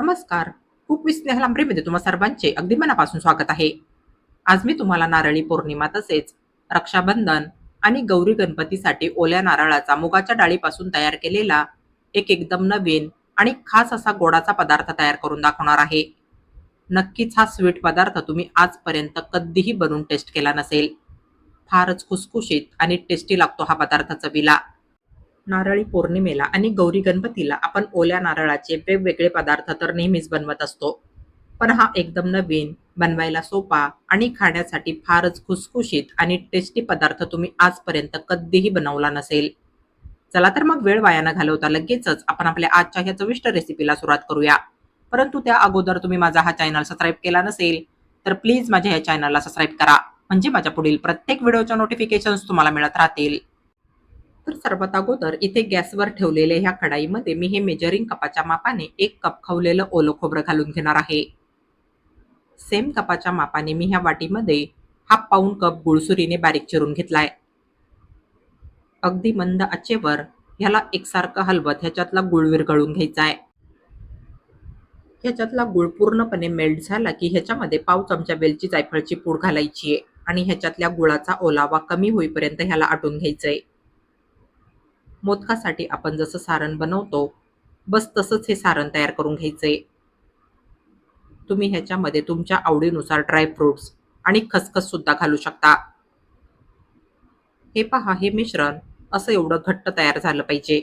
नमस्कार. खूप विथ स्नेहल तुम्हा सर्वांचे अगदी मनापासून स्वागत आहे. आज मी तुम्हाला नारळी पौर्णिमा तसेच रक्षाबंधन आणि गौरी गणपतीसाठी ओल्या नारळाचा मुगाच्या डाळीपासून तयार केलेला एक एकदम नवीन आणि खास असा गोडाचा पदार्थ तयार करून दाखवणार आहे. नक्कीच हा स्वीट पदार्थ तुम्ही आजपर्यंत कधीही बनवून टेस्ट केला नसेल. फारच खुसखुशीत आणि टेस्टी लागतो हा पदार्थ चवीला नारळी पौर्णिमेला आणि गौरी गणपतीला आपण ओल्या नारळाचे वेगवेगळे पदार्थ तर नेहमीच बनवत असतो. पण हा एकदम नवीन बनवायला सोपा आणि खाण्यासाठी फारच खुसखुशीत आणि टेस्टी पदार्थ तुम्ही आजपर्यंत कधीही बनवला नसेल. चला तर मग वेळ वाया न घालवता लगेचच आपण आपल्या आजच्या ह्या चविष्ट रेसिपीला सुरुवात करूया. परंतु त्या अगोदर तुम्ही माझा हा चॅनल सबस्क्राईब केला नसेल तर प्लीज माझ्या ह्या चॅनलला सबस्क्राईब करा. म्हणजे माझ्या पुढील प्रत्येक व्हिडिओच्या नोटिफिकेशन्स तुम्हाला मिळत राहतील. तर सर्वात अगोदर इथे गॅसवर ठेवलेल्या ह्या कढाईमध्ये मी हे मेजरिंग कपाच्या मापाने एक कप खवलेलं ओलं खोबरं घालून घेणार आहे. सेम कपाच्या मापाने मी ह्या वाटीमध्ये हा पाऊण कप गुळसुरीने बारीक चिरून घेतलाय. अगदी मंद आचेवर ह्याला एकसारखं हलवत ह्याच्यातला गुळ विरघळून घ्यायचा आहे ह्याच्यातला गुळ पूर्णपणे मेल्ट झाला की ह्याच्यामध्ये पाव चमचा वेलची जायफळची पूड घालायची आहे आणि ह्याच्यातल्या गुळाचा ओलावा कमी होईपर्यंत ह्याला आटून घ्यायचंय. मोदकासाठी आपण जसं सारण बनवतो बस तसंच हे सारण तयार करून घ्यायचंय. तुम्ही ह्याच्यामध्ये तुमच्या आवडीनुसार ड्रायफ्रुट्स आणि खसखस सुद्धा घालू शकता. हे पहा हे मिश्रण असं एवढं घट्ट तयार झालं पाहिजे.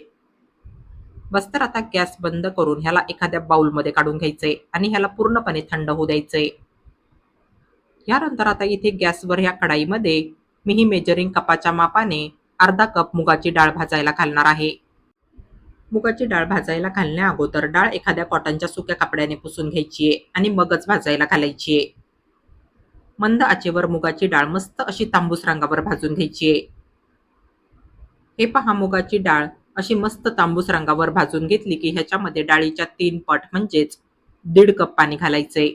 बस तर आता गॅस बंद करून ह्याला एखाद्या बाउलमध्ये काढून घ्यायचंय आणि ह्याला पूर्णपणे थंड होऊ द्यायचंय. यानंतर आता इथे गॅसवर ह्या कढाईमध्ये मी ही मेजरिंग कपाच्या मापाने अर्धा कप मुगाची डाळ भाजायला घालणार आहे. मुगाची डाळ भाजायला घालण्या अगोदर डाळ एखाद्या कॉटनच्या सुक्या कपड्याने पुसून घ्यायची आहे आणि मगच भाजायला घालायची आहे मंद आचेवर मुगाची डाळ मस्त अशी तांबूस रंगावर भाजून घ्यायची आहे हे पहा मुगाची डाळ अशी मस्त तांबूस रंगावर भाजून घेतली की ह्याच्यामध्ये डाळीच्या तीन पट म्हणजेच दीड कप पाणी घालायचंय.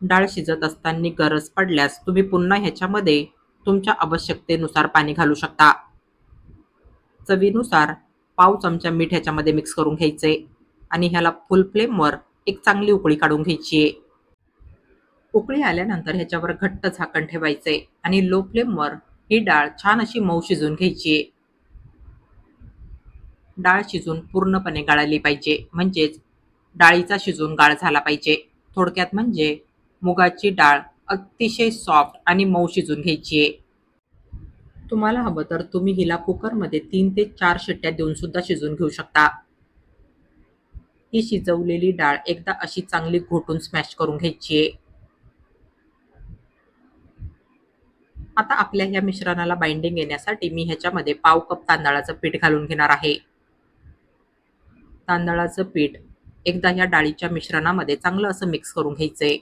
डाळ शिजत असताना गरज पडल्यास तुम्ही पुन्हा ह्याच्यामध्ये तुमच्या आवश्यकतेनुसार पाणी घालू शकता. चवीनुसार पाव चमचा मीठ ह्याच्यामध्ये मिक्स करून घ्यायचे आणि ह्याला फुल फ्लेमवर एक चांगली उकळी काढून घ्यायची आहे. उकळी आल्यानंतर ह्याच्यावर घट्ट झाकण ठेवायचे आणि लो फ्लेमवर ही डाळ छान अशी मऊ शिजून घ्यायची आहे. डाळ शिजून पूर्णपणे गाळली पाहिजे म्हणजेच डाळीचा शिजून गाळ झाला पाहिजे. थोडक्यात म्हणजे मुगाची डाळ अतिशय सॉफ्ट आणि मऊ शिजून घ्यायची आहे. तुम्हाला हवं तर तुम्ही हिला कुकरमध्ये तीन ते चार शिट्ट्या देऊन सुद्धा शिजून घेऊ शकता. ही शिजवलेली डाळ एकदा अशी चांगली घोटून स्मॅश करून घ्यायची आहे. आता आपल्या ह्या मिश्रणाला बाइंडिंग येण्यासाठी मी ह्याच्यामध्ये पाव कप तांदळाचं पीठ घालून घेणार आहे. तांदळाचं पीठ एकदा ह्या डाळीच्या मिश्रणामध्ये चांगलं असं मिक्स करून घ्यायचंय.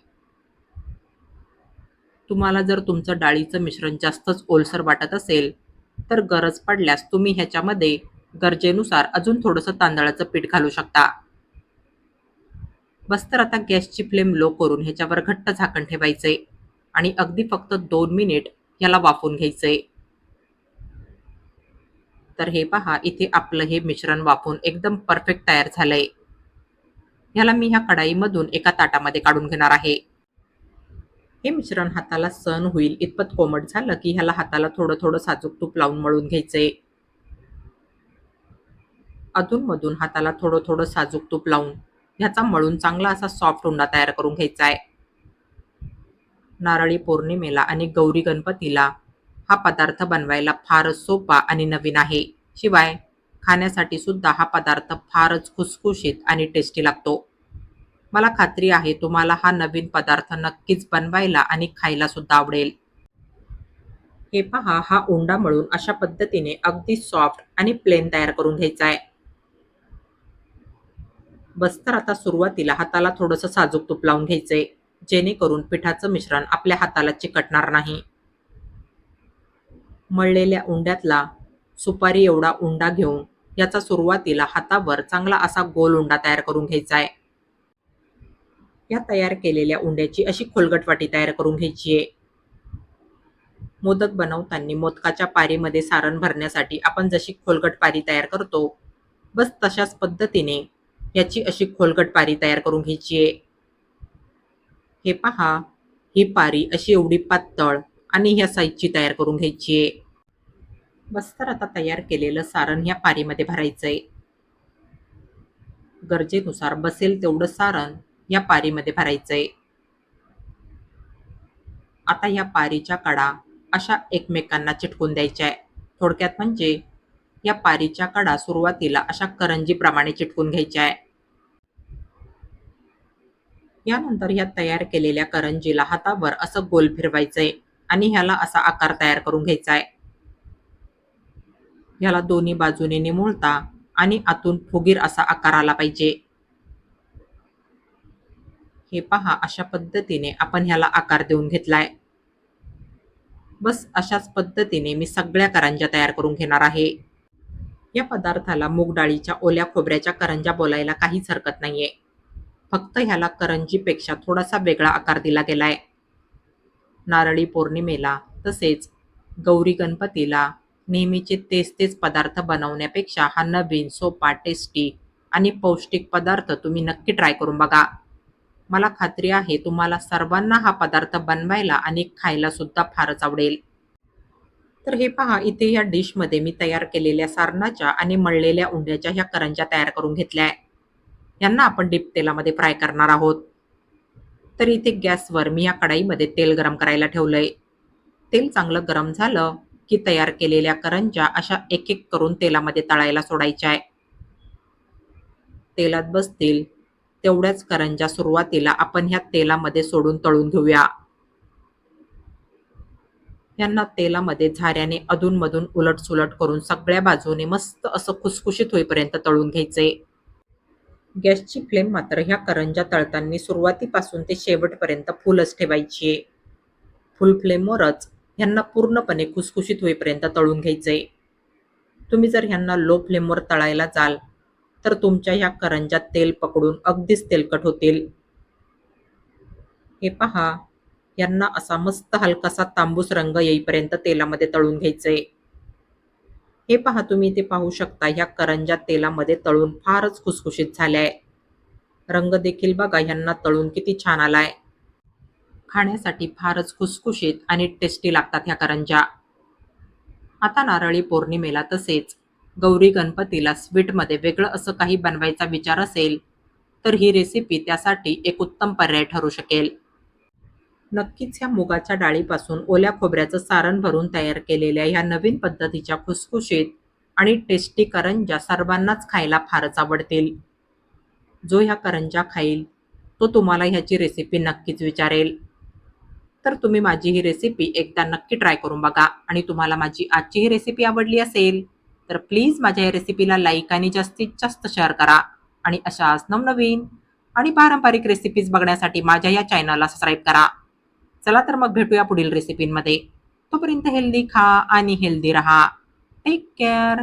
तुम्हाला जर तुमचं डाळीचं मिश्रण जास्तच ओलसर वाटत असेल तर गरज पडल्यास तुम्ही ह्याच्यामध्ये गरजेनुसार अजून थोडंसं तांदळाचं पीठ घालू शकता. बस तर आता गॅसची फ्लेम लो करून ह्याच्यावर घट्ट झाकण ठेवायचे आणि अगदी फक्त दोन मिनिट याला वाफून घ्यायचे. तर हे पहा इथे आपलं हे मिश्रण वाफून एकदम परफेक्ट तयार झालंय. ह्याला मी ह्या कढाईमधून एका ताटामध्ये काढून घेणार आहे. हे मिश्रण हाताला सण होईल. इतपत कोमट झालं की ह्याला हाताला थोडं थोडं साजूक तूप लावून मळून घ्यायचंय अधूनमधून हाताला थोडं थोडं साजूक तूप लावून ह्याचा मळून चांगला असा सॉफ्ट उंडा तयार करून घ्यायचा आहे नारळी पौर्णिमेला आणि गौरी गणपतीला हा पदार्थ बनवायला फारच सोपा आणि नवीन आहे. शिवाय खाण्यासाठी सुद्धा हा पदार्थ फारच खुसखुशीत आणि टेस्टी लागतो. मला खात्री आहे तुम्हाला हा नवीन पदार्थ नक्कीच बनवायला आणि खायला सुद्धा आवडेल. हे पहा हा उंडा मळून अशा पद्धतीने अगदी सॉफ्ट आणि प्लेन तयार करून घ्यायचा आहे. बस तर आता सुरुवातीला हाताला थोडंसं साजूक तूप लावून घ्यायचंय जेणेकरून पिठाचं मिश्रण आपल्या हाताला चिकटणार नाही. मळलेल्या उंड्यातला सुपारी एवढा उंडा घेऊन याचा सुरुवातीला हातावर चांगला असा गोल उंडा तयार करून घ्यायचा आहे. या तयार केलेल्या उंड्याची अशी खोलगट वाटी तयार करून घ्यायची आहे. मोदक बनवताना मोदकाच्या पारीमध्ये सारण भरण्यासाठी आपण जशी खोलगट पारी तयार करतो बस तशाच पद्धतीने याची अशी खोलगट पारी तयार करून घ्यायची आहे. हे पहा ही पारी अशी एवढी पातळ आणि ह्या साईजची तयार करून घ्यायची आहे. बस तर आता तयार केलेलं सारण ह्या पारीमध्ये भरायचंय. गरजेनुसार बसेल तेवढं सारण या पारीमध्ये भरायचंय. आता या पारीच्या कडा अशा एकमेकांना चिटकून द्यायच्या आहे थोडक्यात म्हणजे या पारीच्या कडा सुरुवातीला अशा करंजीप्रमाणे चिटकून घ्यायच्या आहे यानंतर या तयार केलेल्या करंजीला हातावर असं गोल फिरवायचंय आणि ह्याला असा आकार तयार करून घ्यायचा आहे ह्याला दोन्ही बाजूने निमुळता आणि आतून फुगीर असा आकार आला पाहिजे. हे पहा अशा पद्धतीने आपण ह्याला आकार देऊन घेतलाय. बस अशाच पद्धतीने मी सगळ्या करंज्या तयार करून घेणार आहे. या पदार्थाला मूग डाळीच्या ओल्या खोबऱ्याच्या करंज्या बोलायला काहीच हरकत नाहीये. फक्त ह्याला करंजीपेक्षा थोडासा वेगळा आकार दिला गेलाय. नारळी पौर्णिमेला तसेच गौरी गणपतीला नेहमीचे तेच तेच पदार्थ बनवण्यापेक्षा हा नवीन सोपा टेस्टी आणि पौष्टिक पदार्थ तुम्ही नक्की ट्राय करून बघा. मला खात्री आहे तुम्हाला सर्वांना हा पदार्थ बनवायला आणि खायला सुद्धा फारच आवडेल. तर हे पहा इथे या डिशमध्ये मी तयार केलेल्या सारणाच्या आणि मळलेल्या उंड्याच्या ह्या करंज्या तयार करून घेतल्या आहे यांना आपण डीप तेलामध्ये फ्राय करणार आहोत. तर इथे गॅसवर मी या कढाईमध्ये तेल गरम करायला ठेवलंय. तेल चांगलं गरम झालं की तयार केलेल्या करंज्या अशा एक एक करून तेलामध्ये तळायला सोडायच्या आहे तेलात बसतील. तेवढ्याच करंज्या सुरुवातीला आपण ह्या तेलामध्ये सोडून तळून घेऊया. यांना तेलामध्ये झाऱ्याने अधूनमधून उलटसुलट करून सगळ्या बाजूने मस्त असं खुसखुशीत होईपर्यंत तळून घ्यायचे. गॅसची फ्लेम मात्र ह्या करंज्या तळताना सुरुवातीपासून ते शेवटपर्यंत फुलच ठेवायची. आहे फुल फ्लेमवरच ह्यांना पूर्णपणे खुसखुशीत होईपर्यंत तळून घ्यायचे. तुम्ही जर ह्यांना लो फ्लेमवर तळायला जाल तर तुमच्या ह्या करंज्यात तेल पकडून अगदीच तेलकट होतील. हे पहा यांना असा मस्त हलकासा तांबूस रंग येईपर्यंत तेलामध्ये तळून घ्यायचंय. हे पहा तुम्ही इथे पाहू शकता ह्या करंज्या तेलामध्ये तळून फारच खुसखुशीत झाल्याय. रंग देखील बघा यांना तळून किती छान आलाय. खाण्यासाठी फारच खुसखुशीत आणि टेस्टी लागतात ह्या करंज्या. आता नारळी पौर्णिमेला तसेच गौरी गणपतीला स्वीटमध्ये वेगळं असं काही बनवायचा विचार असेल तर ही रेसिपी त्यासाठी एक उत्तम पर्याय ठरू शकेल. नक्कीच ह्या मुगाच्या डाळीपासून ओल्या खोबऱ्याचं सारण भरून तयार केलेल्या ह्या नवीन पद्धतीच्या खुसखुशीत आणि टेस्टी करंज्या सर्वांनाच खायला फारच आवडतील. जो ह्या करंज्या खाईल तो तुम्हाला ह्याची रेसिपी नक्कीच विचारेल. तर तुम्ही माझी ही रेसिपी एकदा नक्की ट्राय करून बघा आणि तुम्हाला माझी आजची ही रेसिपी आवडली असेल तर प्लीज माझ्या या रेसिपीला लाईक आणि जास्तीत जास्त शेअर करा. आणि अशाच नवनवीन आणि पारंपरिक रेसिपीज बघण्यासाठी माझ्या या चॅनलला सबस्क्राईब करा. चला तर मग भेटूया पुढील रेसिपींमध्ये तोपर्यंत हेल्दी खा आणि हेल्दी रहा. Take care